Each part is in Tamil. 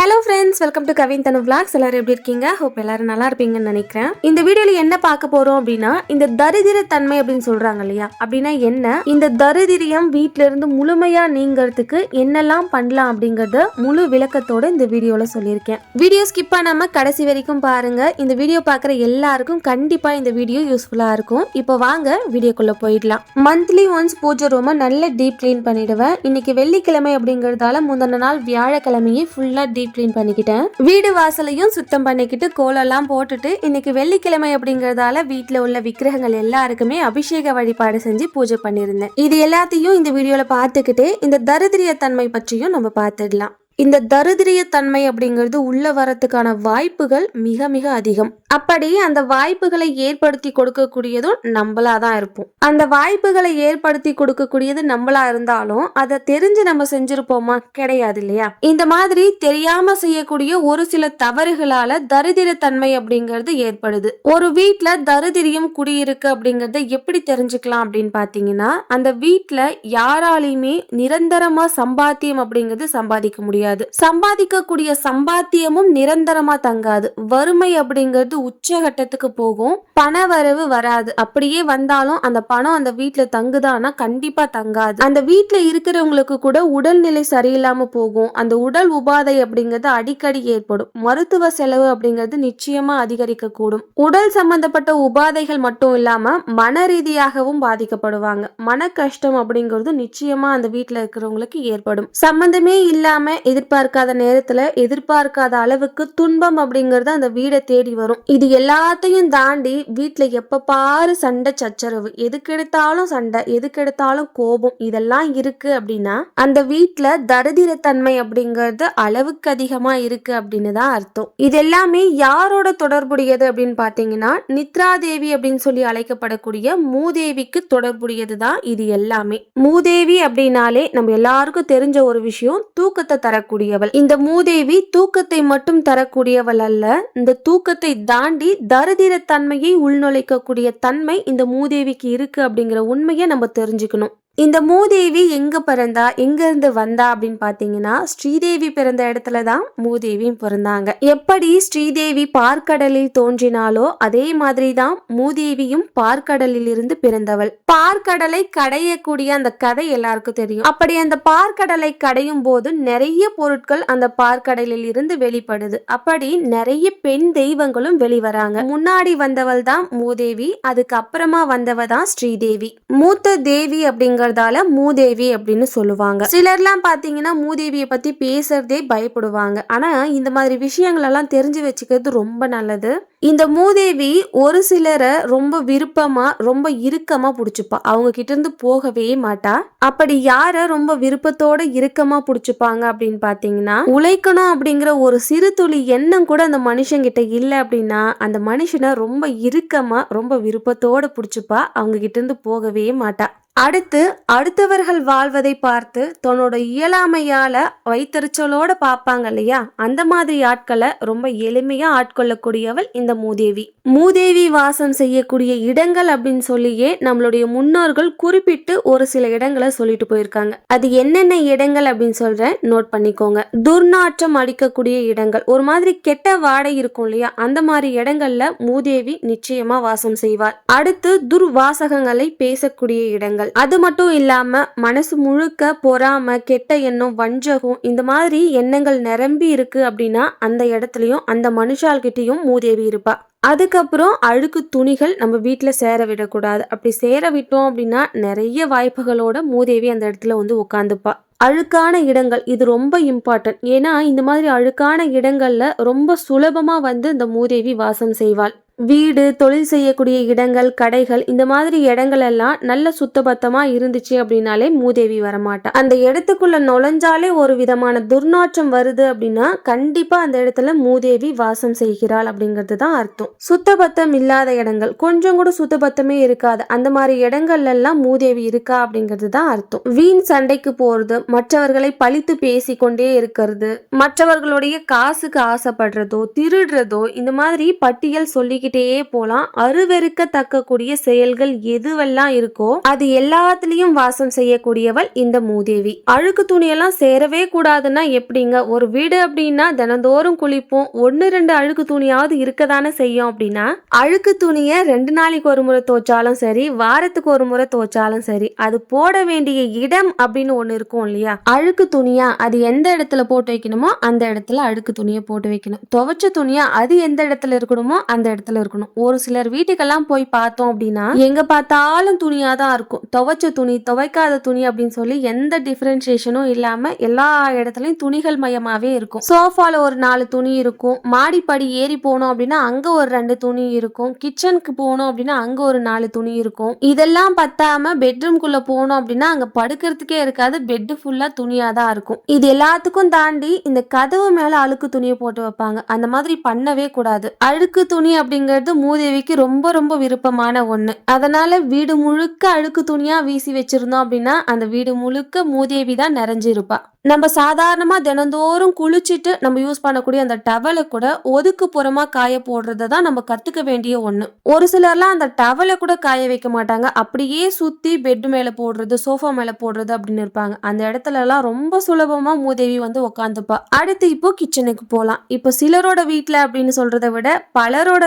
Hello friends welcome to Kavin Thanu vlogs எல்லாரும் எப்படி இருக்கீங்க? ஹோப் எல்லாரும் நல்லா இருப்பீங்கன்னு நினைக்கிறேன். இந்த வீடியோல என்ன பார்க்க போறோம் அப்படின்னா இந்த தரிதிர தன்மை அப்படின்னு சொல்றாங்க இல்லையா? அப்படின்னா என்ன? இந்த தரிதிரியம் வீட்ல இருந்து முழுமையா நீங்கிறதுக்கு என்னெல்லாம் பண்ணலாம் அப்படிங்கறத முழு விளக்கத்தோட இந்த வீடியோல சொல்லியிருக்கேன். வீடியோ ஸ்கிப் பண்ணாம கடைசி வரைக்கும் பாருங்க. இந்த வீடியோ பார்க்குற எல்லாருக்கும் கண்டிப்பா இந்த வீடியோ யூஸ்ஃபுல்லா இருக்கும். இப்போ வாங்க வீடியோக்குள்ள போயிடலாம். மந்த்லி ஒன்ஸ் பூஜை ரூமை நல்ல டீப் க்ளீன் பண்ணிடுவேன். இன்னைக்கு வெள்ளிக்கிழமை அப்படிங்கறதால முந்தின நாள் வியாழக்கிழமையே ஃபுல்லா டீப் க்ளீன் பண்ணிக்கிட்டேன். வீடு வாசலையும் சுத்தம் பண்ணிக்கிட்டு கோலம்லாம் போட்டுட்டு இன்னைக்கு வெள்ளிக்கிழமை அப்படிங்கறதால வீட்டில் உள்ள விக்கிரகங்கள் எல்லாருக்குமே அபிஷேக வழிபாடு செஞ்சு பூஜை பண்ணியிருந்தேன். இது எல்லாத்தையும் இந்த வீடியோல பார்த்துக்கிட்டே இந்த தரித்திரிய தன்மை பற்றியும் நம்ம பார்த்துடலாம். இந்த தரிதிரிய தன்மை அப்படிங்கிறது உள்ள வரத்துக்கான வாய்ப்புகள் மிக மிக அதிகம். அப்படி அந்த வாய்ப்புகளை ஏற்படுத்தி கொடுக்கக்கூடியதும் நம்மளா தான் இருப்போம். அந்த வாய்ப்புகளை ஏற்படுத்தி கொடுக்கக்கூடியது நம்மளா இருந்தாலும் அதை தெரிஞ்சு நம்ம செஞ்சிருப்போமா? கிடையாது இல்லையா? இந்த மாதிரி தெரியாம செய்யக்கூடிய ஒரு சில தவறுகளால தரிதிர தன்மை அப்படிங்கிறது ஏற்படுது. ஒரு வீட்டுல தரித்திரியம் குடியிருக்கு அப்படிங்கறத எப்படி தெரிஞ்சுக்கலாம் அப்படின்னு பாத்தீங்கன்னா அந்த வீட்டுல யாராலையுமே நிரந்தரமா சம்பாத்தியம் அப்படிங்கிறது சம்பாதிக்க முடியாது. சம்பாதிக்கக்கூடிய சம்பாத்தியமும் நிரந்தரமா தங்காது. வறுமை அப்படிங்கிறது உச்சகட்டத்துக்கு போகும். பண வரவு வராது. அப்படியே வந்தாலும் அந்த பணம் அந்த வீட்டுல தங்குதான்னா கண்டிப்பா தங்காது. அந்த வீட்டுல இருக்கிறவங்களுக்கு கூட உடல்நிலை சரியில்லாம போகும். அந்த உடல் உபாதை அப்படிங்கிறது அடிக்கடி ஏற்படும். மருத்துவ செலவு அப்படிங்கிறது நிச்சயமா அதிகரிக்க கூடும் உடல் சம்பந்தப்பட்ட உபாதைகள் மட்டும் இல்லாம மன ரீதியாகவும் பாதிக்கப்படுவாங்க. மன கஷ்டம் அப்படிங்கிறது நிச்சயமா அந்த வீட்டுல இருக்கிறவங்களுக்கு ஏற்படும். சம்பந்தமே இல்லாம எதிர்பார்க்காத நேரத்துல எதிர்பார்க்காத அளவுக்கு துன்பம் அப்படிங்கறது அந்த வீடை தேடி வரும். இது எல்லாத்தையும் தாண்டி வீட்டுல எப்ப பாரு சண்டை சச்சரவு. எதுக்கெடுத்தாலும் சண்டை எதுக்கெடுத்தாலும் கோபம். இதெல்லாம் இருக்கு அப்படின்னா அந்த வீட்டுல தரிதிரத்தன்மை அப்படிங்கிறது அளவுக்கு அதிகமா இருக்கு அப்படின்னு தான் அர்த்தம். இது எல்லாமே யாரோட தொடர்புடையது அப்படின்னு பாத்தீங்கன்னா நித்ரா தேவி அப்படின்னு சொல்லி அழைக்கப்படக்கூடிய மூதேவிக்கு தொடர்புடையது தான் இது எல்லாமே. மூதேவி அப்படின்னாலே நம்ம எல்லாருக்கும் தெரிஞ்ச ஒரு விஷயம் தூக்கத்தை தரக்கூடியவள். இந்த மூதேவி தூக்கத்தை மட்டும் தரக்கூடியவள் அல்ல. இந்த தூக்கத்தை தாண்டி தரிதிர தன்மையை உள்நுழைக்கக்கூடிய தன்மை இந்த மூதேவிக்கு இருக்கு அப்படிங்கிற உண்மையை நம்ம தெரிஞ்சுக்கணும். இந்த மூதேவி எங்க பிறந்தா? எங்க இருந்து வந்தா? அப்படின்னு பாத்தீங்கன்னா ஸ்ரீதேவி பிறந்த இடத்துல தான் மூதேவியும் பிறந்தாங்க. எப்படி ஸ்ரீதேவி பார்க்கடலில் தோன்றினாலோ அதே மாதிரி தான் மூதேவியும் பார்க்கடலில் இருந்து பிறந்தவள். பார்க்கடலை கடையக்கூடிய அந்த கதை எல்லாருக்கும் தெரியும். அப்படி அந்த பார்க்கடலை கடையும் போது நிறைய பொருட்கள் அந்த பார்க்கடலில் இருந்து வெளிப்படுது. அப்படி நிறைய பெண் தெய்வங்களும் வெளிவராங்க. முன்னாடி வந்தவள் தான் மூதேவி அதுக்கப்புறமா வந்தவ தான் ஸ்ரீதேவி. மூத்த தேவி அப்படிங்கறதால மூதேவி அப்படின்னு சொல்லுவாங்க. சிலர்லாம் பாத்தீங்கன்னா மூதேவியை பத்தி பேசுறதே பயப்படுவாங்க. ஆனா இந்த மாதிரி விஷயங்கள் எல்லாம் தெரிஞ்சு வச்சுக்கிறது ரொம்ப நல்லது. இந்த மூதேவி ஒரு சிலரை ரொம்ப விருப்பமா ரொம்ப இறுக்கமா பிடிச்சிப்பா. அவங்க கிட்ட இருந்து போகவே மாட்டா. அப்படி யார ரொம்ப விருப்பத்தோட இறுக்கமா பிடிச்சிப்பாங்க அப்படின்னு பாத்தீங்கன்னா உழைக்கணும் அப்படிங்கிற ஒரு சிறு துளி எண்ணம் கூட அந்த மனுஷங்கிட்ட இல்லை அப்படின்னா அந்த மனுஷனை ரொம்ப இறுக்கமா ரொம்ப விருப்பத்தோட பிடிச்சிப்பா. அவங்க கிட்ட இருந்து போகவே மாட்டா. அடுத்து அடுத்தவர்கள் வாழ்வதை பார்த்து தன்னோட இயலாமையால வைத்தறிச்சலோட பார்ப்பாங்க இல்லையா? அந்த மாதிரி ஆட்களை ரொம்ப எளிமையா ஆட்கொள்ளக்கூடியவள் இந்த மூதேவி. மூதேவி வாசம் செய்யக்கூடிய இடங்கள் அப்படின்னு சொல்லியே நம்மளுடைய முன்னோர்கள் குறிப்பிட்டு ஒரு சில இடங்களை சொல்லிட்டு போயிருக்காங்க. அது என்னென்ன இடங்கள் அப்படின்னு சொல்றேன் நோட் பண்ணிக்கோங்க. துர்நாற்றம் அடிக்கக்கூடிய இடங்கள். ஒரு மாதிரி கெட்ட வாடை இருக்கும் இல்லையா? அந்த மாதிரி இடங்கள்ல மூதேவி நிச்சயமா வாசம் செய்வார் அடுத்து துர்வாசகங்களை பேசக்கூடிய இடங்கள். அது மட்டும் இல்லாம மனசு முழுக்க பொறாம கெட்ட எண்ணம் வஞ்சகம் இந்த மாதிரி எண்ணங்கள் நிரம்பி இருக்கு அப்படின்னா அந்த இடத்துலயும் அந்த மனுஷால்கிட்டயும் மூதேவி இருப்பா. அதுக்கப்புறம் அழுக்கு துணிகள் நம்ம வீட்டில் சேர விடக்கூடாது. அப்படி சேர விட்டோம் அப்படின்னா நிறைய வாய்ப்புகளோட மூதேவி அந்த இடத்துல வந்து உட்காந்துப்பா அழுக்கான இடங்கள் இது ரொம்ப இம்பார்ட்டன்ட் ஏன்னா இந்த மாதிரி அழுக்கான இடங்களில் ரொம்ப சுலபமாக வந்து இந்த மூதேவி வாசம் செய்வாள். வீடு தொழில் செய்யக்கூடிய இடங்கள் கடைகள் இந்த மாதிரி இடங்கள் எல்லாம் நல்ல சுத்தபத்தமா இருந்துச்சு அப்படின்னாலே மூதேவி வரமாட்டா. அந்த இடத்துக்குள்ள நுழைஞ்சாலே ஒரு விதமான துர்நாற்றம் வருது அப்படின்னா கண்டிப்பா அந்த இடத்துல மூதேவி வாசம் செய்கிறாள் அப்படிங்கிறது தான் அர்த்தம். சுத்தபத்தம் இல்லாத இடங்கள் கொஞ்சம் கூட சுத்தபத்தமே இருக்காது. அந்த மாதிரி இடங்கள்ல எல்லாம் மூதேவி இருக்கா அப்படிங்கிறது தான் அர்த்தம். வீண் சண்டைக்கு போறது மற்றவர்களை பழித்து பேசி கொண்டே இருக்கிறது மற்றவர்களுடைய காசுக்கு ஆசைப்படுறதோ திருடுறதோ இந்த மாதிரி பட்டியல் சொல்லிக்கிட்டு சொல்லிக்கிட்டே போலாம். அருவெருக்கத்தக்கக்கூடிய செயல்கள் எதுவெல்லாம் இருக்கோ அது எல்லாத்துலயும் வாசம் செய்யக்கூடியவள் இந்த மூதேவி. அழுக்கு துணியெல்லாம் சேரவே கூடாதுன்னா எப்படிங்க? ஒரு வீடு அப்படின்னா தினந்தோறும் குளிப்போம். ஒன்னு ரெண்டு அழுக்கு துணியாவது இருக்கதானே செய்யும் அப்படின்னா அழுக்கு துணியை ரெண்டு நாளைக்கு ஒரு முறை துவைச்சாலும் சரி வாரத்துக்கு ஒரு முறை துவைச்சாலும் சரி அது போட வேண்டிய இடம் அப்படின்னு ஒண்ணு இருக்கும் இல்லையா? அழுக்கு துணியா அது எந்த இடத்துல போட்டு வைக்கணுமோ அந்த இடத்துல அழுக்கு துணியை போட்டு வைக்கணும். துவைச்ச துணியா அது எந்த இடத்துல இருக்கணுமோ அந்த இடத்துல இருக்கணும். ஒரு சிலர் வீட்டுக்கெல்லாம் போய் பார்த்தோம் அப்படின்னா எங்க பார்த்தாலும் துணியா தான் இருக்கும். துவைச்ச துணி துவைக்காத துணி அப்படின்னு சொல்லி எந்த டிஃபரன்சியேஷனும் இல்லாம எல்லா இடத்துலயும் துணிகள் மயமாவே இருக்கும். சோஃபால ஒரு நாலு துணி இருக்கும். மாடிப்படி ஏறி போனோம் அப்படின்னா அங்க ஒரு ரெண்டு துணி இருக்கும். கிச்சனுக்கு போனோம் அப்படின்னா அங்க ஒரு நாலு துணி இருக்கும். இதெல்லாம் பத்தாம பெட்ரூம்குள்ள போனோம் அப்படின்னா அங்க படுக்கிறதுக்கே இருக்காது. பெட் ஃபுல்லா துணியா தான் இருக்கும். இது எல்லாத்துக்கும் தாண்டி இந்த கதவு மேல அழுக்கு துணியை போட்டு வைப்பாங்க. அந்த மாதிரி பண்ணவே கூடாது. அழுக்கு துணி அப்படிங்கிறது மூதேவிக்கு ரொம்ப ரொம்ப விருப்பமான ஒண்ணு. அதனால வீடு முழுக்க அழுக்கு துணியா வீசி வச்சிருந்தோம் அப்படின்னா அந்த வீடு முழுக்க மூதேவி தான் நிறைஞ்சிருப்பா. நம்ம சாதாரணமா தினந்தோறும் குளிச்சுட்டு நம்ம யூஸ் பண்ணக்கூடிய அந்த டவலை கூட ஒதுக்கு புறமா காய போடுறத தான் நம்ம கத்துக்க வேண்டிய ஒண்ணு. ஒரு சிலர்லாம் அந்த டவலை கூட காய வைக்க மாட்டாங்க. அப்படியே சுத்தி பெட் மேல போடுறது சோஃபா மேல போடுறது அப்படின்னு இருப்பாங்க. அந்த இடத்துல எல்லாம் ரொம்ப சுலபமா மூதேவி வந்து உக்காந்துப்பா. அடுத்து இப்போ கிச்சனுக்கு போகலாம் இப்போ சிலரோட வீட்டில் அப்படின்னு சொல்றதை விட பலரோட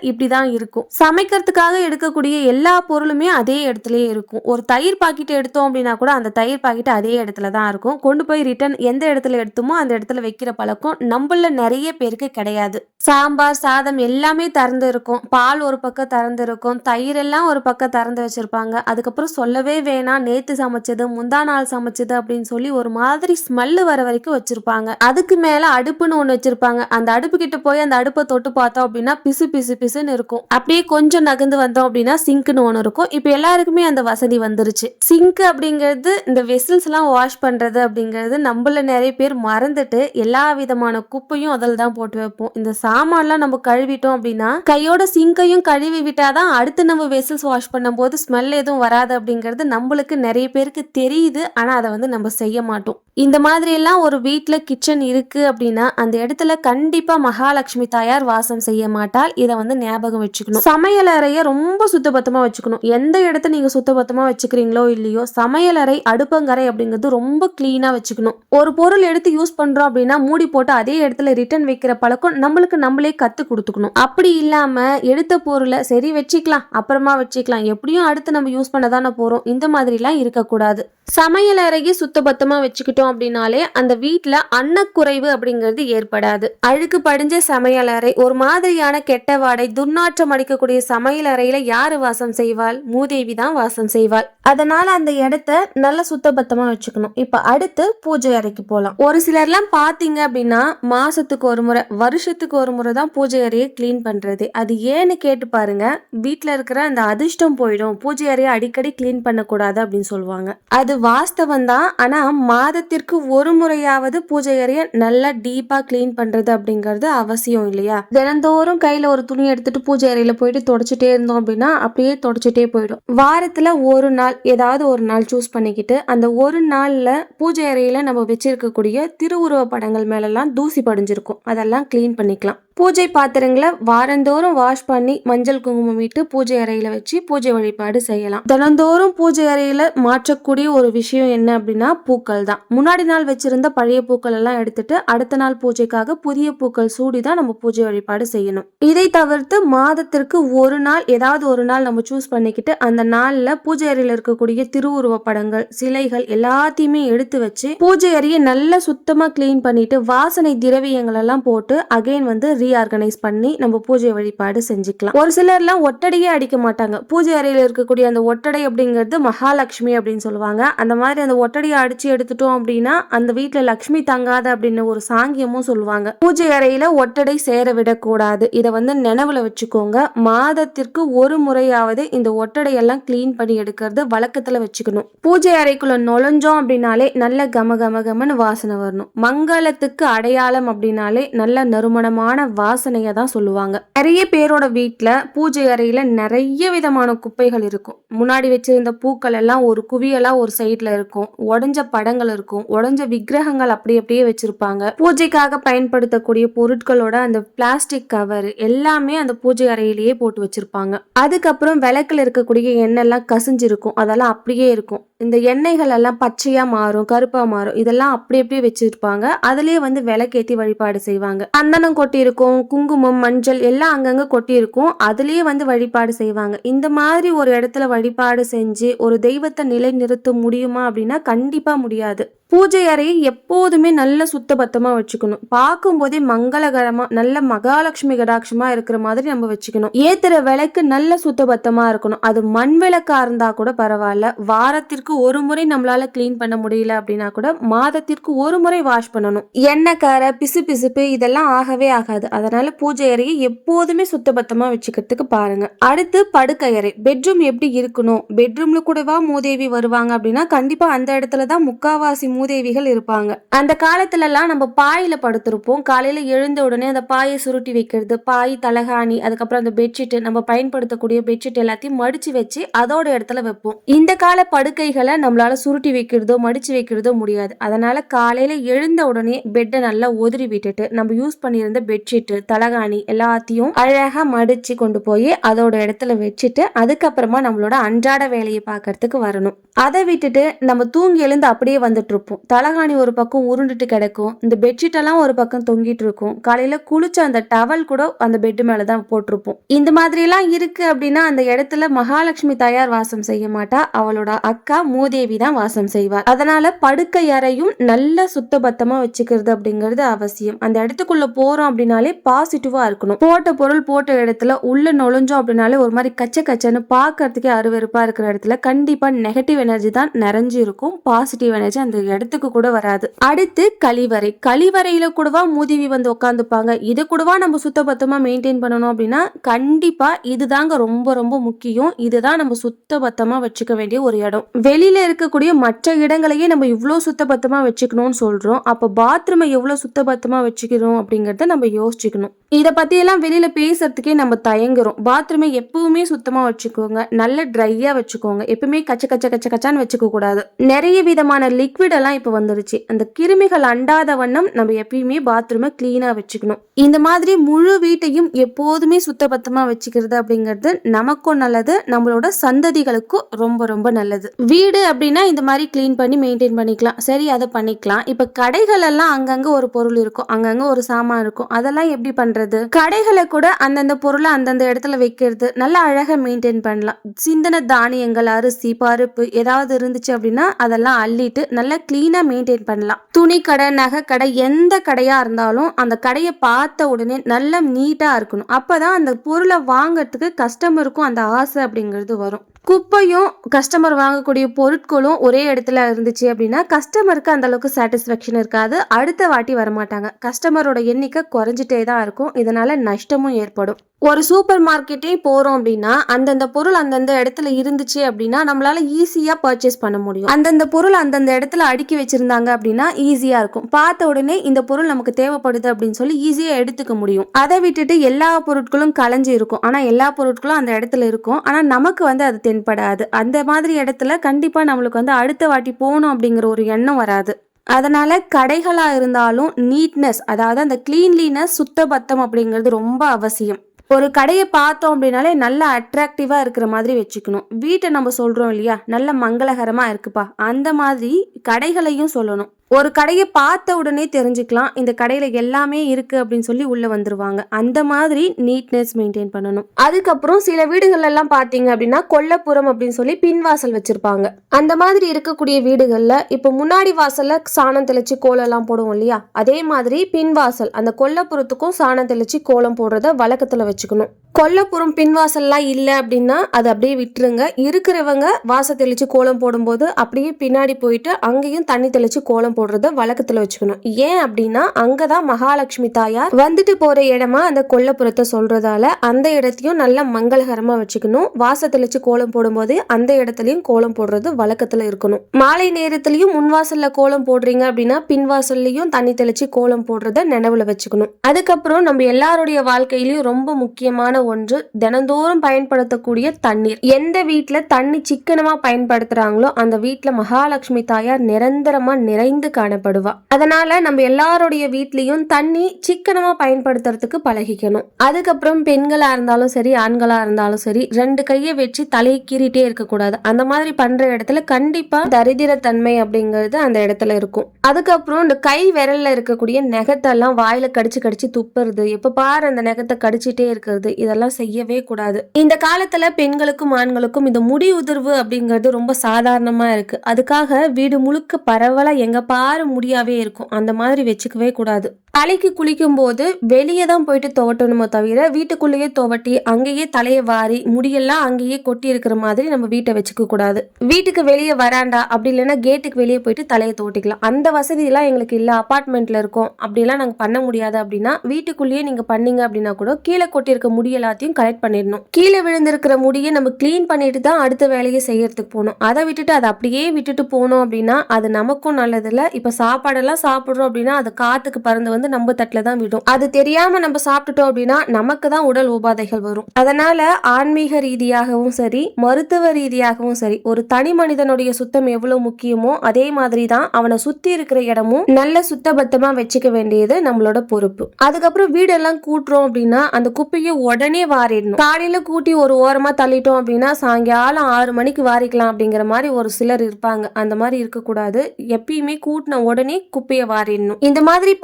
இப்படி தான் இருக்கும். சமைக்கிறதுக்காக எடுக்கக்கூடிய எல்லா பொருளுமே அதே இடத்துலயே இருக்கும். ஒரு தயிர் பாக்கெட் எடுத்தோம் அப்படின்னா கூட அந்த தயிர் பாக்கெட் அதே இடத்துல தான் இருக்கும். கொண்டு போய் ரிட்டர்ன் எந்த இடத்துல எடுத்தோமோ அந்த இடத்துல வைக்கிற பழக்கம் நம்மள நிறைய பேருக்கு கிடையாது. சாம்பார் சாதம் எல்லாமே திறந்து இருக்கும். பால் ஒரு பக்கம் திறந்து இருக்கும். தயிர் எல்லாம் ஒரு பக்கம் திறந்து வச்சிருப்பாங்க. அதுக்கப்புறம் சொல்லவே வேணாம். நேத்து சமைச்சது முந்தா நாள் சமைச்சது அப்படின்னு சொல்லி ஒரு மாதிரி ஸ்மெல்லு வர வரைக்கும் வச்சிருப்பாங்க. அதுக்கு மேல அடுப்புன்னு ஒண்ணு வச்சிருப்பாங்க. அந்த அடுப்பு கிட்ட போய் அந்த அடுப்பை தொட்டு பார்த்தோம் அப்படின்னா பிசு பிசு பிசுன்னு இருக்கும். அப்படியே கொஞ்சம் நகர்ந்து வந்தோம் அப்படின்னா சிங்க்னு ஒன்று இருக்கும். இப்போ எல்லாருக்குமே அந்த வசதி வந்துருச்சு. சிங்க் அப்படிங்கிறது இந்த வெசல்ஸ் எல்லாம் வாஷ் பண்றது அப்படிங்கிறது நம்மள நிறைய பேர் மறந்துட்டு எல்லா விதமான குப்பையும் அதில் தான் போட்டு வைப்போம். இந்த சாமான்லாம் நம்ம கழுவிட்டோம் அப்படின்னா கையோட சிங்கையும் கழுவி விட்டாதான் அடுத்து நம்ம வெசல்ஸ் வாஷ் பண்ணும்போது ஸ்மெல் எதுவும் வராது அப்படிங்கிறது நம்மளுக்கு நிறைய பேருக்கு தெரியுது. ஆனால் அதை வந்து நம்ம செய்ய மாட்டோம். இந்த மாதிரி எல்லாம் ஒரு வீட்டில் கிச்சன் இருக்கு அப்படின்னா அந்த இடத்துல கண்டிப்பாக மகாலட்சுமி தாயார் வாசம் செய்ய மாட்டால் இதை வந்து ஞாபகம் வச்சுக்கணும். சமையல் அறையை ரொம்ப சுத்தபத்தமாக வச்சுக்கணும். எந்த இடத்த நீங்க சுத்தபத்தமாக வச்சுக்கிறீங்களோ இல்லையோ சமையலறை அடுப்பங்கரை அப்படிங்கிறது ரொம்ப கிளீனா வச்சுக்கணும். ஒரு பொருள் எடுத்து யூஸ் பண்றோம் அப்படின்னா மூடி போட்டு அதே இடத்துல ரிட்டர்ன் வைக்கிற பழக்கம் நம்மளுக்கு நம்மளே கற்றுக் கொடுத்துக்கணும். அப்படி இல்லாம எடுத்த பொருளை சரி வச்சுக்கலாம் அப்புறமா வச்சுக்கலாம். எப்படியும் அடுத்து நம்ம யூஸ் பண்ண தானே போறோம். இந்த மாதிரிலாம் இருக்கக்கூடாது. சமையல் அறையை சுத்தபத்தமா வச்சுக்கிட்டோம் அப்படின்னாலே அந்த வீட்டில் அன்னக்குறைவு அப்படிங்கிறது ஏற்படாது. அழுக்கு படிஞ்ச சமையல் அறை ஒரு மாதிரியான கெட்ட வாடை துர்நாற்றம் அடிக்கக்கூடிய சமையல் அறையில யாரு வாசம் செய்வாள்? மூதேவி தான் வாசம் செய்வாள். அதனால அந்த இடத்த நல்லா சுத்தபத்தமா வச்சுக்கணும். இப்ப அடுத்து பூஜை அறைக்கு போகலாம் ஒரு சிலர்லாம் பாத்தீங்க அப்படின்னா மாசத்துக்கு ஒரு முறை வருஷத்துக்கு ஒரு முறை தான் பூஜை அறையை கிளீன் பண்றது. அது ஏன்னு கேட்டு பாருங்க வீட்டுல இருக்கிற அந்த அதிர்ஷ்டம் போயிடும். பூஜை அறையை அடிக்கடி கிளீன் பண்ணக்கூடாது அப்படின்னு சொல்லுவாங்க. அது வாஸ்தவம் தான். ஆனா மாதத்திற்கு ஒரு முறையாவது பூஜை அறையை நல்லா டீப்பா கிளீன் பண்றது அப்படிங்கிறது அவசியம் இல்லையா? தினந்தோறும் கையில ஒரு துணி எடுத்துட்டு பூஜை அறையில போயிட்டு தொடச்சிட்டே இருந்தோம் அப்படின்னா அப்படியே தொடச்சிட்டே போயிடும். வாரத்துல ஒரு நாள் ஏதாவது ஒரு நாள் சூஸ் பண்ணிக்கிட்டு அந்த ஒரு நாள்ல பூஜை அறையில நம்ம வச்சிருக்கக்கூடிய திருவுருவ படங்கள் மேலெல்லாம் தூசி படிஞ்சிருக்கும். அதெல்லாம் க்ளீன் பண்ணிக்கலாம். பூஜை பாத்திரங்களை வாரந்தோறும் வாஷ் பண்ணி மஞ்சள் குங்குமம் இட்டு பூஜை அறையில வச்சு பூஜை வழிபாடு செய்யலாம். தினந்தோறும் பூஜை அறையில மாற்றக்கூடிய ஒரு விஷயம் என்ன அப்படின்னா பூக்கள் தான். முன்னாடி நாள் வச்சிருந்த பழைய பூக்கள் எல்லாம் எடுத்துட்டு அடுத்த நாள் பூஜைக்காக புதிய பூக்கள் சூடி தான் நம்ம பூஜை வழிபாடு செய்யணும். இதை தவிர்த்து மாதத்திற்கு ஒரு நாள் ஏதாவது ஒரு நாள் நம்ம சூஸ் பண்ணிக்கிட்டு அந்த நாள்ல பூஜை அறையில இருக்கக்கூடிய திருவுருவ படங்கள் சிலைகள் எல்லாத்தையுமே எடுத்து வச்சு பூஜை அறையை நல்லா சுத்தமா கிளீன் பண்ணிட்டு வாசனை திரவியங்கள் எல்லாம் போட்டு அகைன் வந்து ரீஆர்கனைஸ் பண்ணி நம்ம பூஜை வழிபாடு செஞ்சுக்கலாம். ஒரு சிலர்லாம் ஒட்டடையே அடிக்க மாட்டாங்க. பூஜை அறையில் இருக்கக்கூடிய அந்த ஒட்டடை அப்படிங்கிறது மகாலட்சுமி அப்படின்னு சொல்லுவாங்க. அந்த மாதிரி அந்த ஒட்டடையை அடிச்சு எடுத்துட்டோம் அப்படின்னா அந்த வீட்டில் லக்ஷ்மி தங்காத அப்படின்னு ஒரு சாங்கியமும் சொல்லுவாங்க. பூஜை அறையில ஒட்டடை சேர விடக்கூடாது. இதை வந்து நினைவுல வச்சுக்கோங்க. மாதத்திற்கு ஒரு முறையாவது இந்த ஒட்டடையெல்லாம் கிளீன் பண்ணி எடுக்கிறது வழக்கத்துல வச்சுக்கணும். பூஜை அறைக்குள்ள நுழைஞ்சோம் அப்படின்னாலே நல்ல கம கம கமன்னு வாசனை வரணும். மங்களத்துக்கு அடையாளம் அப்படின்னாலே நல்ல நறுமணமான வாசனையை தான் சொல்லுவாங்க. நிறைய பேரோட வீட்டில் பூஜை அறையில் நிறைய விதமான குப்பைகள் இருக்கும். முன்னாடி வச்சிருந்த பூக்கள் எல்லாம் ஒரு குவியலாக ஒரு சைடில் இருக்கும். உடஞ்ச படங்கள் இருக்கும். உடஞ்ச விக்கிரகங்கள் அப்படி அப்படியே வச்சிருப்பாங்க. பூஜைக்காக பயன்படுத்தக்கூடிய பொருட்களோட அந்த பிளாஸ்டிக் கவர் எல்லாமே அந்த பூஜை அறையிலேயே போட்டு வச்சிருப்பாங்க. அதுக்கப்புறம் விளக்குல இருக்கக்கூடிய எண்ணெய்லாம் கசிஞ்சிருக்கும். அதெல்லாம் அப்படியே இருக்கும். இந்த எண்ணெய்கள் எல்லாம் பச்சையா மாறும் கருப்பா மாறும். இதெல்லாம் அப்படி அப்படியே வச்சிருப்பாங்க. அதுலயே வந்து விளக்கேத்தி வழிபாடு செய்வாங்க. சந்தனம் கொட்டி இருக்கும் குங்குமம் மஞ்சள் எல்லாம் அங்கங்கே கொட்டியிருக்கும். அதுலேயே வந்து வழிபாடு செய்வாங்க. இந்த மாதிரி ஒரு இடத்துல வழிபாடு செஞ்சு ஒரு தெய்வத்தை நிலை நிறுத்த முடியுமா அப்படின்னா கண்டிப்பாக முடியாது. பூஜை அறையை எப்போதுமே நல்ல சுத்தபத்தமாக வச்சுக்கணும். பார்க்கும்போதே மங்களகரமா நல்ல மகாலட்சுமி கடாட்சமா இருக்கிற மாதிரி நம்ம வச்சுக்கணும். ஏத்துற விளக்கு நல்ல சுத்தபத்தமா இருக்கணும். அது மண் விளக்கா இருந்தா கூட பரவாயில்ல. வாரத்திற்கு ஒரு முறை நம்மளால க்ளீன் பண்ண முடியல அப்படின்னா கூட மாதத்திற்கு ஒரு முறை வாஷ் பண்ணணும். எண்ணெய் கரை பிசு பிசுப்பு இதெல்லாம் ஆகவே ஆகாது. அதனால பூஜை அறையை எப்போதுமே சுத்தபத்தமா வச்சுக்கிறதுக்கு பாருங்க. அடுத்து படுக்கை அறை. பெட்ரூம் எப்படி இருக்கணும்? பெட்ரூம்ல கூடவா மூதேவி வருவாங்க அப்படின்னா கண்டிப்பா அந்த இடத்துல தான் முக்காவாசி மூதேவிகள் இருப்பாங்க. அந்த காலத்துல எல்லாம் நம்ம பாயில படுத்திருப்போம். காலையில எழுந்த உடனே அந்த பாயை சுருட்டி வைக்கிறது பாய் தலகாணி அதுக்கப்புறம் அந்த பெட்ஷீட் நம்ம பயன்படுத்தக்கூடிய பெட்ஷீட் எல்லாத்தையும் மடிச்சு வச்சு அதோட இடத்துல வைப்போம். இந்த கால படுக்கைகளை நம்மளால சுருட்டி வைக்கிறதோ மடிச்சு வைக்கிறதோ முடியாது. அதனால காலையில எழுந்த உடனே பெட்டை நல்லா ஒதுரி விட்டுட்டு நம்ம யூஸ் பண்ணியிருந்த பெட்ஷீட் தலகாணி எல்லாத்தையும் அழகா மடிச்சு கொண்டு போய் அதோட இடத்துல வச்சுட்டு அதுக்கப்புறமா நம்மளோட அன்றாட வேலையை பார்க்கறதுக்கு வரணும். அதை விட்டுட்டு நம்ம தூங்கி எழுந்து அப்படியே வந்துட்டு இருப்போம். தலகாணி ஒரு பக்கம் உருண்டுட்டு கிடக்கும். இந்த பெட்ஷீட் எல்லாம் ஒரு பக்கம் தொங்கிட்டு இருக்கும். காலையில குளிச்ச அந்த டவல் கூட அந்த பெட்டு மேலே தான் போட்டிருப்போம். இந்த மாதிரி எல்லாம் இருக்கு அப்படின்னா அந்த இடத்துல மகாலட்சுமி தாயார் வாசம் செய்ய மாட்டா. அவளோட அக்கா மூதேவி தான் வாசம் செய்வார். அதனால படுக்கை அறையும் நல்ல சுத்தபத்தமாக வச்சுக்கிறது அப்படிங்கிறது அவசியம். அந்த இடத்துக்குள்ள போறோம் அப்படின்னாலே பாசிட்டிவா இருக்கணும். போட்ட பொருள் போட்ட இடத்துல உள்ள நுழைஞ்சோம் அப்படின்னாலே ஒரு மாதிரி கச்ச கச்சன்னு பார்க்கறதுக்கே அருவருப்பாக இருக்கிற இடத்துல கண்டிப்பா நெகட்டிவ் எனர்ஜி தான் நிறைஞ்சு இருக்கும் பாசிட்டிவ் எனர்ஜி அந்த இடத்துக்கு கூட வராது. அடுத்து கழிவறை. கழிவறையில கூடவா மூதிவி வந்து உட்காந்துப்பாங்க இதை கூடவா நம்ம சுத்தபத்தமா மெயின்டைன் பண்ணணும் அப்படின்னா கண்டிப்பா இதுதாங்க ரொம்ப ரொம்ப முக்கியம். இதுதான் நம்ம சுத்தபத்தமா வச்சுக்க வேண்டிய ஒரு இடம். வெளியில இருக்கக்கூடிய மற்ற இடங்களையே நம்ம இவ்வளோ சுத்தபத்தமா வச்சுக்கணும்னு சொல்றோம். அப்போ பாத்ரூமை எவ்வளோ சுத்தபத்தமா வச்சுக்கிறோம் அப்படிங்கறத நம்ம யோசிச்சுக்கணும். இதை பத்தி எல்லாம் வெளியில பேசுறதுக்கே நம்ம தயங்குறோம். பாத்ரூமை எப்பவுமே சுத்தமா வச்சுக்கோங்க. நல்ல ட்ரையா வச்சுக்கோங்க. எப்பவுமே கச்ச கச்ச கச்ச கச்சான்னு வச்சுக்க கூடாது. நிறைய விதமான லிக்விட் எல்லாம் இப்போ வந்துருச்சு. அந்த கிருமிகள் அண்டாத வண்ணம் நம்ம எப்பயுமே பாத்ரூமை க்ளீனாக வச்சுக்கணும். இந்த மாதிரி முழு வீட்டையும் எப்போதுமே சுத்தபத்தமாக வச்சுக்கிறது அப்படிங்கிறது நமக்கும் நல்லது நம்மளோட சந்ததிகளுக்கும் ரொம்ப ரொம்ப நல்லது. வீடு அப்படின்னா இந்த மாதிரி க்ளீன் பண்ணி மெயின்டைன் பண்ணிக்கலாம். சரி அதை பண்ணிக்கலாம். இப்போ கடைகள் எல்லாம் அங்கங்கே ஒரு பொருள் இருக்கும். அங்கங்கே ஒரு சாமான் இருக்கும். அதெல்லாம் எப்படி பண்ணுறது கடைகளை கூட அந்தந்த பொருளை அந்தந்த இடத்துல வைக்கிறது. நல்லா அழகாக மெயின்டைன் பண்ணலாம். சிந்தன தானியங்கள் அரிசி பருப்பு ஏதாவது இருந்துச்சு அப்படின்னா அதெல்லாம் அள்ளிட்டு நல்லா க்ளீனா மெயின்டைன் பண்ணலாம். துணி கடை நகை கடை எந்த கடையா இருந்தாலும் அந்த கடையை பார்த்த உடனே நல்லா நீட்டா இருக்கணும். அப்பதான் அந்த பொருளை வாங்குறதுக்கு கஸ்டமருக்கும் அந்த ஆசை அப்படிங்கிறது வரும். குப்பையும் கஸ்டமர் வாங்கக்கூடிய பொருட்களும் ஒரே இடத்துல இருந்துச்சு அப்படின்னா கஸ்டமருக்கு அந்த அளவுக்கு சாட்டிஸ்ஃபேக்ஷன் இருக்காது. அடுத்த வாட்டி வரமாட்டாங்க. கஸ்டமரோட எண்ணிக்கை குறைஞ்சிட்டே தான் இருக்கும். இதனால நஷ்டமும் ஏற்படும். ஒரு சூப்பர் மார்க்கெட்டே போறோம் அப்படின்னா அந்தந்த பொருள் அந்தந்த இடத்துல இருந்துச்சு அப்படின்னா நம்மளால ஈஸியா பர்ச்சேஸ் பண்ண முடியும். அந்தந்த பொருள் அந்தந்த இடத்துல அடுக்கி வச்சிருந்தாங்க அப்படின்னா ஈஸியா இருக்கும். பார்த்த உடனே இந்த பொருள் நமக்கு தேவைப்படுது அப்படின்னு சொல்லி ஈஸியா எடுத்துக்க முடியும். அதை விட்டுட்டு எல்லா பொருட்களும் கலைஞ்சு இருக்கும். ஆனா எல்லா பொருட்களும் அந்த இடத்துல இருக்கும். ஆனா நமக்கு வந்து அது தென்படாது. அந்த மாதிரி இடத்துல கண்டிப்பாக நம்மளுக்கு வந்து அடுத்த வாட்டி போகணும் அப்படிங்கிற ஒரு எண்ணம் வராது. அதனால் கடைகளாக இருந்தாலும் நீட்னஸ் அதாவது அந்த கிளீன்லினஸ் சுத்தபத்தம் அப்படிங்கிறது ரொம்ப அவசியம். ஒரு கடையை பார்த்தோம் அப்படின்னாலே நல்லா அட்ராக்டிவாக இருக்கிற மாதிரி வச்சுக்கணும். வீட்டை நம்ம சொல்கிறோம் இல்லையா? நல்ல மங்களகரமாக இருக்குப்பா. அந்த மாதிரி கடைகளையும் சொல்லணும். ஒரு கடையை பார்த்த உடனே தெரிஞ்சுக்கலாம் இந்த கடையில் எல்லாமே இருக்குது அப்படின்னு சொல்லி உள்ளே வந்துருவாங்க. அந்த மாதிரி நீட்னஸ் மெயின்டைன் பண்ணணும். அதுக்கப்புறம் சில வீடுகள்லாம் பார்த்தீங்க அப்படின்னா கொல்லப்புறம் அப்படின்னு சொல்லி பின்வாசல் வச்சுருப்பாங்க. அந்த மாதிரி இருக்கக்கூடிய வீடுகளில் இப்போ முன்னாடி வாசலில் சாணம் தெளிச்சு கோலம்லாம் போடுவோம் இல்லையா? அதே மாதிரி பின்வாசல் அந்த கொல்லப்புறத்துக்கும் சாணம் தெளிச்சு கோலம் போடுறத வழக்கத்தில் வச்சுக்கணும். கொல்லப்புறம் பின்வாசல்லாம் இல்லை அப்படின்னா அதை அப்படியே விட்டுருங்க. இருக்கிறவங்க வாச தெளித்து கோலம் போடும்போது அப்படியே பின்னாடி போயிட்டு அங்கேயும் தண்ணி தெளித்து கோலம் போடுறத வழக்கத்தில் வச்சுக்கணும். ஏன் அப்படின்னா அங்கே தான் மகாலட்சுமி தாயார் வந்துட்டு போகிற இடமா அந்த கொல்லப்புறத்தை சொல்கிறதால அந்த இடத்தையும் நல்லா மங்களகரமாக வச்சுக்கணும். வாச தெளித்து கோலம் போடும்போது அந்த இடத்துலையும் கோலம் போடுறது வழக்கத்தில் இருக்கணும். மாலை நேரத்துலையும் முன்வாசலில் கோலம் போடுறீங்க அப்படின்னா பின்வாசல்லையும் தண்ணி தெளித்து கோலம் போடுறத நினைவில் வச்சுக்கணும். அதுக்கப்புறம் நம்ம எல்லாருடைய வாழ்க்கையிலையும் ரொம்ப முக்கியமான ஒன்று தினந்தோறும் பயன்படுத்தக்கூடிய தண்ணீர். எந்த வீட்டில் தண்ணி சிக்கனமா பயன்படுத்துறாங்களோ அந்த வீட்டில் மகாலட்சுமி தாயார் நிரந்தரமா நிறைந்து காணப்படுவா. அதனால நம்ம எல்லாருடைய வீட்லயும் தண்ணி சிக்கனமா பயன்படுத்துறதுக்கு பழகிக்கணும். அதுக்கப்புறம் பெண்களா இருந்தாலும் சரி ஆண்களா இருந்தாலும் சரி ரெண்டு கையை வச்சு தலையை கீறிட்டே இருக்கக்கூடாது. அந்த மாதிரி பண்ற இடத்துல கண்டிப்பா தரித்திரத்தன்மை அப்படிங்கிறது அந்த இடத்துல இருக்கும். அதுக்கப்புறம் இந்த கை விரல்ல இருக்கக்கூடிய நெகத்தெல்லாம் வாயில கடிச்சு கடிச்சு துப்புறது. எப்ப பாரு அந்த நெகத்தை கடிச்சிட்டே இருக்கிறது. இதெல்லாம் செய்யவே கூடாது. இந்த காலத்துல பெண்களுக்கும் ஆண்களுக்கும் இந்த முடி உதிர்வு அப்படிங்கிறது ரொம்ப சாதாரணமா இருக்கு. அதுக்காக வீடு முழுக்க பரவலா எங்க பாரு முடியாவே இருக்கும். அந்த மாதிரி வச்சுக்கவே கூடாது. தலைக்கு குளிக்கும் போது வெளியே தான் போயிட்டு துவட்டணுமோ தவிர வீட்டுக்குள்ளேயே துவட்டி அங்கேயே தலையை வாரி முடியெல்லாம் அங்கேயே கொட்டி இருக்கிற மாதிரி நம்ம வீட்டை வச்சுக்க கூடாது. வீட்டுக்கு வெளியே வராண்டா? அப்படி இல்லைன்னா கேட்டுக்கு வெளியே போயிட்டு தலையை துவட்டிக்கலாம். அந்த வசதியெல்லாம் எங்களுக்கு இல்லை. அப்பார்ட்மெண்ட்ல இருக்கோம். அப்படிலாம் நாங்கள் பண்ண முடியாது அப்படின்னா வீட்டுக்குள்ளேயே நீங்க பண்ணீங்க அப்படின்னா கூட கீழே கொட்டியிருக்க முடி எல்லாத்தையும் கலெக்ட் பண்ணிடணும். கீழே விழுந்திருக்கிற முடியை நம்ம க்ளீன் பண்ணிட்டு தான் அடுத்த வேலையை செய்யறதுக்கு போகணும். அதை விட்டுட்டு அதை அப்படியே விட்டுட்டு போனோம் அப்படின்னா அது நமக்கும் நல்லதில்லை. இப்போ சாப்பாடெல்லாம் சாப்பிட்றோம் அப்படின்னா அது காத்துக்கு பறந்து வந்து நம்ம தட்டில் தான் விடும். அது தெரியாம நம்ம சாப்பிட்டுட்டோம் அப்படின்னா நமக்கு தான் உடல் உபாதைகள் வரும். அதனால ஆன்மீக ரீதியாகவும் சரி மருத்துவ ரீதியாகவும் சரி ஒரு தனி மனிதனுடைய சுத்தம் எவ்வளவு முக்கியமோ அதே மாதிரி தான் அவனை சுத்தி இருக்கிற இடமும் நல்ல சுத்தபத்தமா வச்சுக்க வேண்டியது நம்மளோட பொறுப்பு. அதுக்கப்புறம் வீடெல்லாம் கூட்டுறோம் அப்படின்னா அந்த குப்பையை உடனே வாரிடணும். காலையில் கூட்டி ஒரு ஓரமா தள்ளிட்டோம் அப்படின்னா சாயங்காலம் ஆறு மணிக்கு வாரிக்கலாம் அப்படிங்கிற மாதிரி ஒரு சிலர் இருப்பாங்க. அந்த மாதிரி இருக்கக்கூடாது. எப்பயுமே கூட்டின உடனே குப்பையை வாரிடணும். இந்த மாதிரி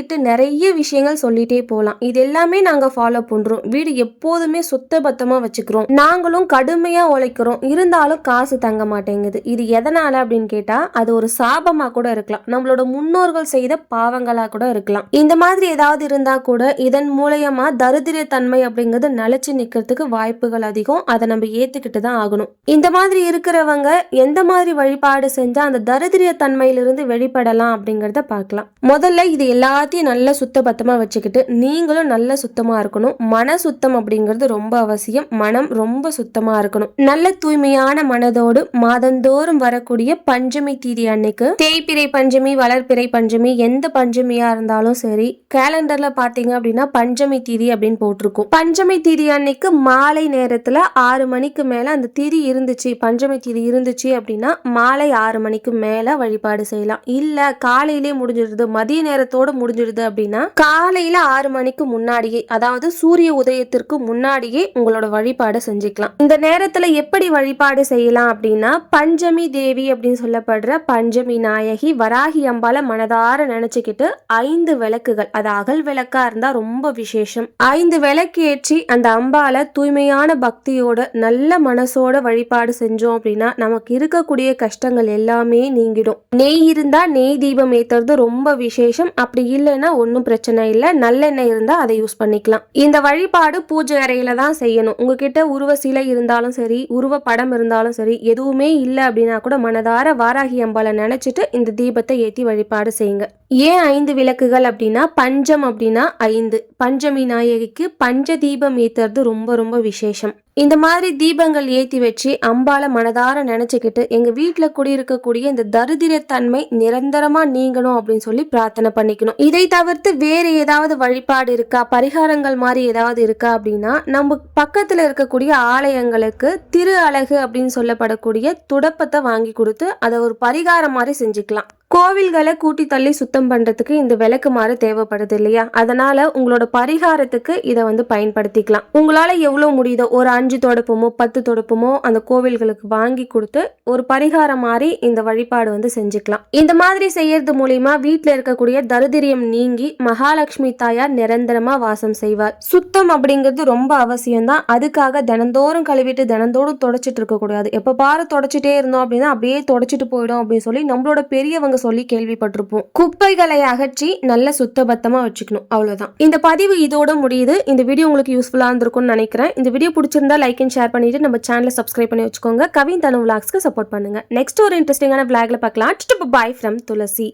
சொல்லிட்டு நிறைய விஷயங்கள் சொல்லிட்டே போகலாம் இது எல்லாமே நாங்க ஃபாலோ பண்றோம். வீடு எப்போதுமே சுத்தபத்தமா வச்சுக்கிறோம். நாங்களும் கடுமையா உழைக்கிறோம். இருந்தாலும் காசு தங்க மாட்டேங்குது. இது எதனால அப்படின்னு கேட்டா அது ஒரு சாபமா கூட இருக்கலாம். நம்மளோட முன்னோர்கள் செய்த பாவங்களா கூட இருக்கலாம். இந்த மாதிரி ஏதாவது இருந்தா கூட இதன் மூலயமா தரித்திர தன்மை அப்படிங்கிறது நிலச்சி நிக்கிறதுக்கு வாய்ப்புகள் அதிகம். அதை நம்ம ஏத்துக்கிட்டு தான் ஆகணும். இந்த மாதிரி இருக்கிறவங்க எந்த மாதிரி வழிபாடு செஞ்சா அந்த தரித்திர தன்மையிலிருந்து வெளிப்படலாம் அப்படிங்கறத பார்க்கலாம். முதல்ல இது எல்லாத்தையும் நல்லா சுத்தபத்தமா வச்சுக்கிட்டு நீங்களும் நல்ல சுத்தமா இருக்கணும். மன சுத்தம் அப்படிங்கிறது ரொம்ப அவசியம். மனம் ரொம்ப சுத்தமா இருக்கணும். நல்ல தூய்மையான மனதோடு மாதந்தோறும் வரக்கூடிய பஞ்சமி தீதி அன்னைக்கு தேய்பிறை பஞ்சமி வளர்பிறை பஞ்சமி எந்த பஞ்சமியா இருந்தாலும் சரி கேலண்டர்ல பாத்தீங்க அப்படின்னா பஞ்சமி தீதி அப்படின்னு போட்டிருக்கும். பஞ்சமி தீதி அன்னைக்கு மாலை நேரத்துல ஆறு மணிக்கு மேல அந்த திதி இருந்துச்சு பஞ்சமி தீதி இருந்துச்சு அப்படின்னா மாலை ஆறு மணிக்கு மேல வழிபாடு செய்யலாம். இல்ல காலையிலே முடிஞ்சிருது மதிய நேரத்தோட முடிஞ்சிடுது அப்படின்னா காலையில ஆறு மணிக்கு முன்னாடியே அதாவது சூரிய உதயத்திற்கு முன்னாடியே உங்களோட வழிபாடு செஞ்சுக்கலாம். இந்த நேரத்துல எப்படி வழிபாடு செய்யலாம் அப்படின்னா பஞ்சமி தேவி அப்படின்னு சொல்லப்படுற பஞ்சமி நாயகி வராகி அம்பால மனதார நினைச்சுக்கிட்டு ஐந்து விளக்குகள் அது அகல் விளக்கா இருந்தா ரொம்ப விசேஷம். ஐந்து விளக்கு ஏற்றி அந்த அம்பால தூய்மையான பக்தியோட நல்ல மனசோட வழிபாடு செஞ்சோம் அப்படின்னா நமக்கு இருக்கக்கூடிய கஷ்டங்கள் எல்லாமே நீங்கிடும். நெய் இருந்தா நெய் தீபம் ஏத்துறது ரொம்ப விசேஷம். அப்படி இல்லைன்னா ஒன்றும் பிரச்சனை இல்லை. நல்லெண்ணெய் இருந்தால் அதை யூஸ் பண்ணிக்கலாம். இந்த வழிபாடு பூஜை அறையில் தான் செய்யணும். உங்ககிட்ட உருவ சிலை இருந்தாலும் சரி உருவ படம் இருந்தாலும் சரி எதுவுமே இல்லை அப்படின்னா கூட மனதார வாராகி அம்பாலை நினைச்சிட்டு இந்த தீபத்தை ஏற்றி வழிபாடு செய்யுங்க. ஏன் ஐந்து விளக்குகள் அப்படின்னா பஞ்சம் அப்படின்னா ஐந்து. பஞ்சமி நாயகிக்கு பஞ்ச தீபம் ஏத்துறது ரொம்ப ரொம்ப விசேஷம். இந்த மாதிரி தீபங்கள் ஏற்றி வச்சு அம்பால மனதார நினச்சிக்கிட்டு எங்கள் வீட்டில் குடியிருக்கக்கூடிய இந்த தரித்திரத்தன்மை நிரந்தரமாக நீங்கணும் அப்படின்னு சொல்லி பிரார்த்தனை பண்ணிக்கணும். இதை தவிர்த்து வேறு ஏதாவது வழிபாடு இருக்கா? பரிகாரங்கள் மாதிரி ஏதாவது இருக்கா அப்படின்னா நம்ம பக்கத்தில் இருக்கக்கூடிய ஆலயங்களுக்கு திரு அழகு அப்படின்னு சொல்லப்படக்கூடிய துடப்பத்தை வாங்கி கொடுத்து அதை ஒரு பரிகாரம் மாதிரி செஞ்சுக்கலாம். கோவில்களை கூட்டி தள்ளி சுத்தம் பண்றதுக்கு இந்த விளக்கு மாறு தேவைப்படுது இல்லையா? அதனால உங்களோட பரிகாரத்துக்கு இதை வந்து பயன்படுத்திக்கலாம். உங்களால எவ்வளவு முடியுதோ ஒரு அஞ்சு தொடப்பமோ பத்து தொடப்பமோ அந்த கோவில்களுக்கு வாங்கி கொடுத்து ஒரு பரிகாரம் மாதிரி இந்த வழிபாடு வந்து செஞ்சுக்கலாம். இந்த மாதிரி செய்யறது மூலியமா வீட்டில் இருக்கக்கூடிய தருதிரியம் நீங்கி மகாலட்சுமி தாயார் நிரந்தரமா வாசம் செய்வார். சுத்தம் அப்படிங்கிறது ரொம்ப அவசியம்தான். அதுக்காக தினந்தோறும் கழுவிட்டு தினந்தோறும் தொடச்சிட்டு இருக்க கூடாது எப்ப பாரு தொடச்சிட்டே இருந்தோம் அப்படின்னா அப்படியே தொடச்சிட்டு போயிடும் அப்படின்னு சொல்லி நம்மளோட பெரியவங்க சொல்லி கேள்விப்பட்டிருப்போம். குப்பைகளை அகற்றி நல்ல சுத்தபத்தமா வச்சுக்கணும். அவ்வளவுதான். இந்த பதிவு இதோட முடியுது. இந்த வீடியோ உங்களுக்கு யூஸ்ஃபுல்லா இருந்திருக்கும்னு நினைக்கிறேன். இந்த வீடியோ பிடிச்சிருந்தா லைக் அண்ட் ஷேர் பண்ணிட்டு நம்ம சேனலை சப்ஸ்கிரைப் பண்ணி வச்சுக்கோங்க. கவின் தனு விளாக்ஸ்க்கு சப்போர்ட் பண்ணுங்க. நெக்ஸ்ட் ஒரு இன்ட்ரெஸ்டிங்கான விளாக்ல பார்க்கலாம். Bye from Thulasi.